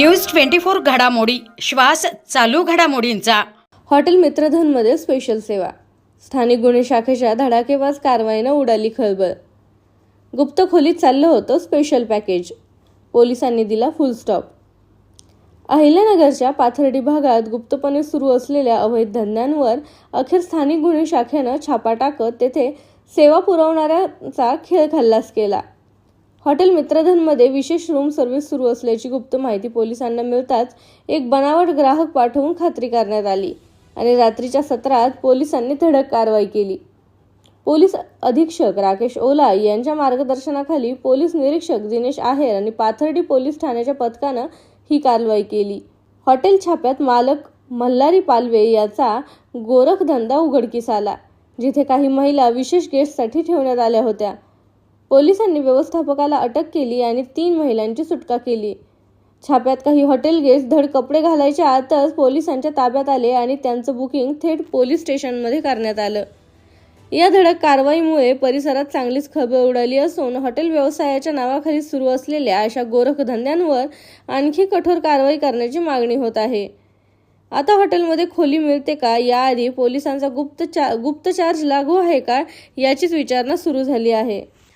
News twenty four घडामोडी श्वास चालू घडामोडींचा. हॉटेल मित्रधनमध्ये स्पेशल सेवा. स्थानिक गुन्हे शाखेच्या धडाकेबाज कारवाईनं उडाली खळबळ. गुप्त खोलीत चाललं होतं स्पेशल पॅकेज पोलिसांनी दिला फुल स्टॉप अहिल्यानगरच्या पाथर्डी भागात गुप्तपणे सुरू असलेल्या अवैध धंद्यांवर अखेर स्थानिक गुन्हे शाखेनं छापा टाकत तेथे सेवा पुरवणाऱ्यांचा खेळ खल्लास केला. हॉटेल मित्रधनमध्ये विशेष रूम सर्व्हिस सुरू असल्याची गुप्त माहिती पोलिसांना मिळताच एक बनावट ग्राहक पाठवून खात्री करण्यात आली आणि रात्रीच्या सत्रात पोलिसांनी धडक कारवाई केली. पोलीस अधीक्षक राकेश ओला यांच्या मार्गदर्शनाखाली पोलीस निरीक्षक दिनेश आहेर आणि पाथर्डी पोलीस ठाण्याच्या पथकानं ही कारवाई केली. हॉटेल छाप्यात मालक मल्हारी पालवे याचा गोरखधंदा उघडकीस आला जिथे काही महिला विशेष गेस्टसाठी ठेवण्यात आल्या होत्या. पोलिसांनी व्यवस्थापकाला अटक केली आणि तीन महिलांची सुटका केली. छाप्यात काही हॉटेल गेस्ट धड कपडे घालायच्या आतच पोलिसांच्या ताब्यात आले आणि त्यांचं बुकिंग थेट पोलीस स्टेशनमध्ये करण्यात आलं. या धडक कारवाईमुळे परिसरात चांगलीच खबर उडाली असून हॉटेल व्यवसायाच्या नावाखाली सुरू असलेल्या अशा गोरखधंद्यांवर आणखी कठोर कारवाई करण्याची मागणी होत आहे. आता हॉटेलमध्ये खोली मिळते का? याआधी पोलिसांचा गुप्त चा गुप्त चार्ज लागू आहे का? याचीच विचारणा सुरू झाली आहे.